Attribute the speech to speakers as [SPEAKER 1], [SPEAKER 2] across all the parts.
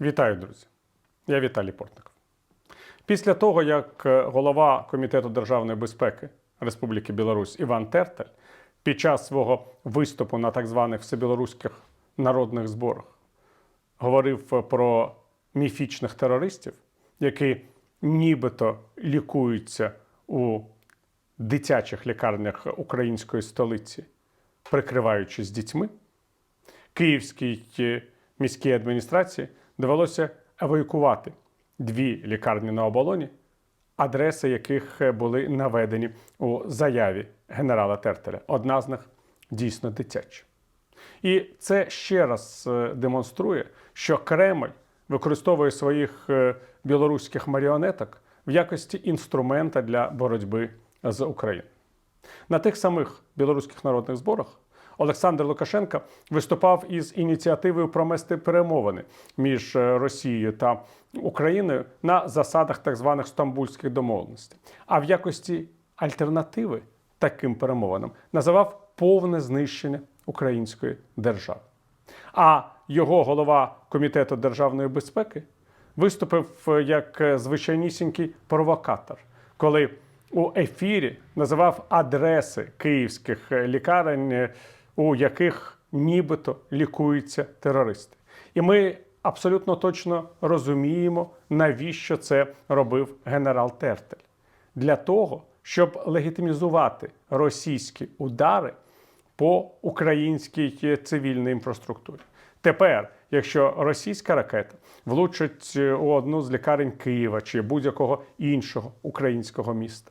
[SPEAKER 1] Вітаю, друзі! Я Віталій Портников. Після того, як е, голова Комітету державної безпеки Республіки Білорусь Іван Тертель під час свого виступу на так званих всебілоруських народних зборах говорив про міфічних терористів, які нібито лікуються у дитячих лікарнях української столиці, прикриваючись дітьми, Київській е, міській адміністрації довелося евакуювати дві лікарні на оболоні, адреси яких е, були наведені у заяві генерала Тертеля. Одна з них дійсно дитяча. І це ще раз е, демонструє, що Кремль використовує своїх е, білоруських маріонеток в якості інструмента для боротьби з Україною. На тих самих білоруських народних зборах Олександр Лукашенко виступав із ініціативою промести перемовини між е, Росією та Україною на засадах так званих стамбульських домовленостей. А в якості альтернативи таким перемовинам називав повне знищення української держави. А його голова комітету державної безпеки виступив е, як е, звичайнісінький провокатор, коли у ефірі називав адреси київських лікарень, у яких нібито лікуються терористи. І ми абсолютно точно розуміємо, навіщо це робив генерал Тертель. Для того, щоб легітимізувати російські удари по українській цивільній інфраструктурі. Тепер, якщо російська ракета влучить е, у одну з лікарень Києва чи будь-якого іншого українського міста,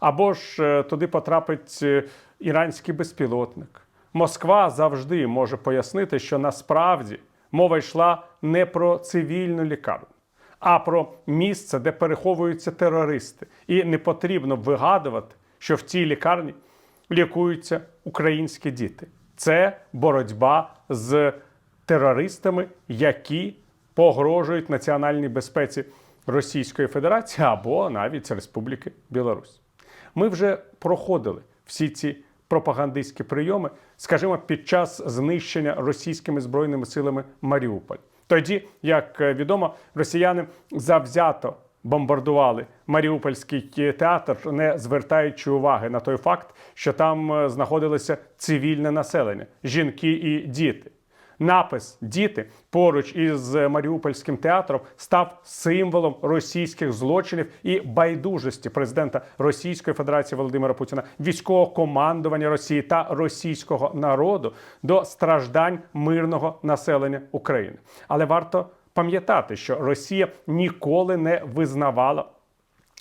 [SPEAKER 1] або ж е, туди потрапить е, іранський безпілотник, Москва завжди може пояснити, що насправді мова йшла не про цивільну лікарню, а про місце, де переховуються терористи, і не потрібно вигадувати, що в цій лікарні лікуються українські діти. Це боротьба з терористами, які погрожують національній безпеці Російської Федерації або навіть Республіки Білорусь. Ми вже проходили всі ці пропагандистські прийоми, скажімо, під час знищення російськими збройними силами Маріуполь. Тоді, як е, відомо, росіяни завзято бомбардували Маріупольський театр, не звертаючи уваги на той факт, що там е, знаходилося цивільне населення, жінки і діти. Напис Діти поруч із Маріупольським театром став символом російських злочинів і байдужості президента Російської Федерації Володимира Путіна, військового командування Росії та російського народу до страждань мирного населення України. Але варто пам'ятати, що Росія ніколи не визнавала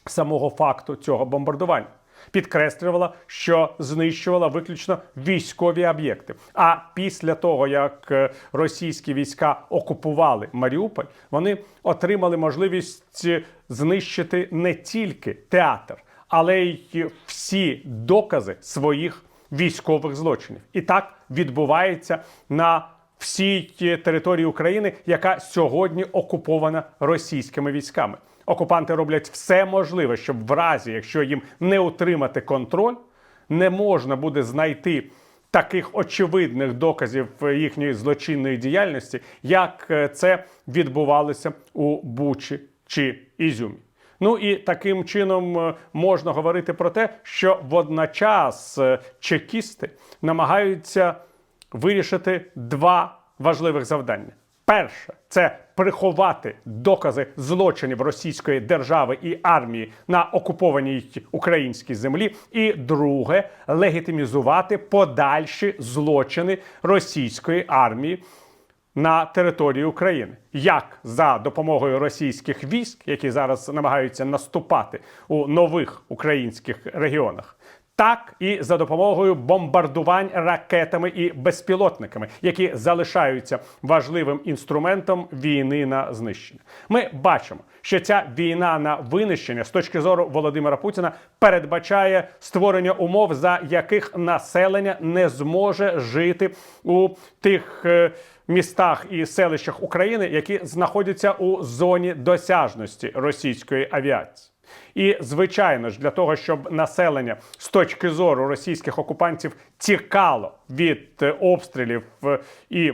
[SPEAKER 1] самого факту цього бомбардування. Підкреслювала, що знищувала виключно військові об'єкти. А після того, як е, російські війська окупували Маріуполь, вони отримали можливість е, знищити не тільки театр, але й всі докази своїх військових злочинів. І так відбувається на всій території України, яка сьогодні окупована російськими військами. Окупанти роблять все можливе, щоб в разі, якщо їм не утримати контроль, не можна буде знайти таких очевидних доказів їхньої злочинної діяльності, як е, це відбувалося у Бучі чи Ізюмі. Ну і таким чином е, можна говорити про те, що водночас е, чекісти намагаються вирішити два важливих завдання. Перше це приховати докази злочинів російської держави і армії на окупованій українській землі. І друге легітимізувати подальші злочини російської армії на території України, як за допомогою російських військ, які зараз намагаються наступати у нових українських регіонах. Так і за допомогою бомбардувань ракетами і безпілотниками, які залишаються важливим інструментом війни на знищення. Ми бачимо, що ця війна на винищення з точки зору Володимира Путіна передбачає створення умов, за яких населення не зможе жити у тих. е, Містах і селищах України, які знаходяться у зоні досяжності російської авіації. І звичайно ж, для того, щоб населення з точки зору російських окупантів тікало від е, обстрілів е, і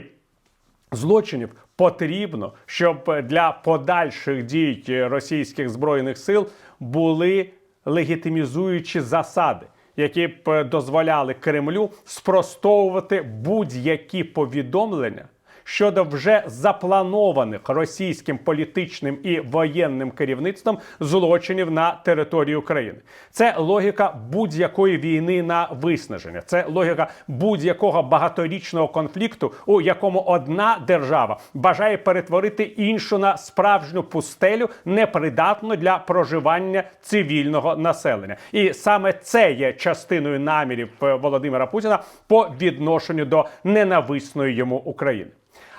[SPEAKER 1] злочинів, потрібно, щоб для подальших дій російських збройних сил були легітимізуючі засади, які б дозволяли Кремлю спростовувати будь-які повідомлення щодо вже запланованих російським політичним і воєнним керівництвом злочинів на території України. Це логіка будь-якої війни на виснаження. Це логіка будь-якого багаторічного конфлікту, у якому одна держава бажає перетворити іншу на справжню пустелю, непридатну для проживання цивільного населення. І саме це є частиною намірів е, Володимира Путіна по відношенню до ненависної йому України.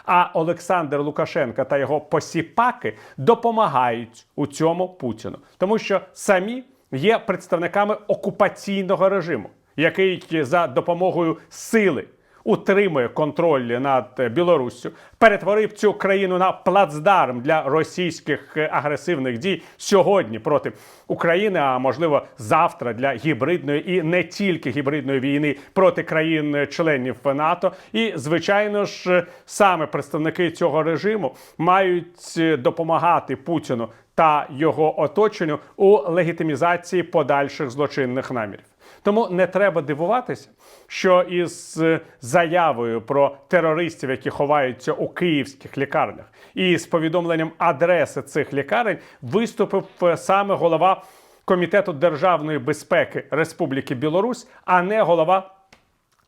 [SPEAKER 1] А Олександр Лукашенка та його посіпаки допомагають у цьому Путіну, тому що самі є представниками окупаційного режиму, який за допомогою сили утримує контроль над Білоруссю, перетворив цю країну на плацдарм для російських е, агресивних дій сьогодні проти України, а можливо завтра для гібридної і не тільки гібридної війни проти країн-членів НАТО. І звичайно ж, саме представники цього режиму мають е, допомагати Путіну та його оточенню у легітимізації подальших злочинних намірів. Тому не треба дивуватися, що із е, заявою про терористів, які ховаються у київських лікарнях, і з повідомленням адреси цих лікарень виступив е, саме голова Комітету державної безпеки Республіки Білорусь, а не голова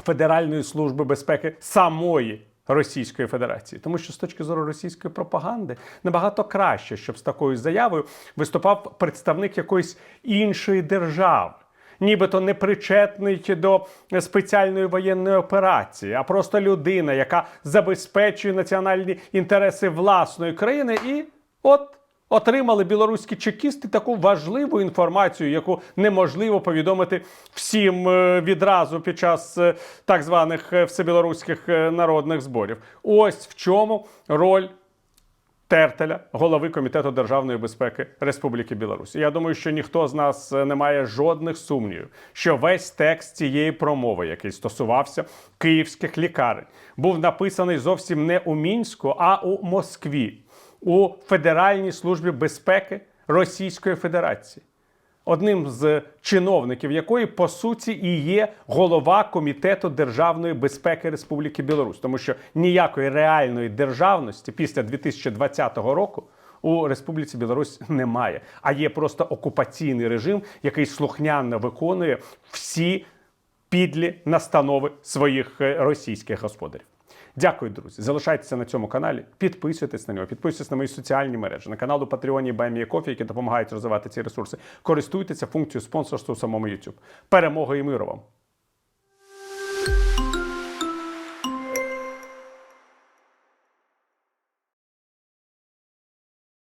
[SPEAKER 1] Федеральної служби безпеки самої Російської Федерації, тому що з точки зору російської пропаганди набагато краще, щоб з такою заявою виступав представник якоїсь іншої держави. Нібито не причетний до спеціальної воєнної операції, а просто людина, яка забезпечує національні інтереси власної країни, і от отримали білоруські чекісти таку важливу інформацію, яку неможливо повідомити всім е, відразу під час е, так званих е, всебілоруських народних зборів. Ось в чому роль. Тертеля, голови комітету державної безпеки Республіки Білорусь. Я думаю, що ніхто з нас е, не має жодних сумнівів, що весь текст цієї промови, який стосувався київських лікарень, був написаний зовсім не у мінську, а у Москві, у Федеральній службі безпеки Російської Федерації одним з чиновників якої по суті і є голова комітету державної безпеки Республіки Білорусь, тому що ніякої реальної державності після 2020 року. У Республіці Білорусь немає, а є просто окупаційний режим, який слухняно виконує всі підлі настанови своїх е, російських господарів. Дякую, друзі. Залишайтеся на цьому каналі, підписуйтесь на нього, підписуйтесь на мої соціальні мережі, на канал у Патреоні Кофі, які допомагають розвивати ці ресурси. Користуйтеся функцією спонсорства у самому YouTube. Перемоги і миру вам!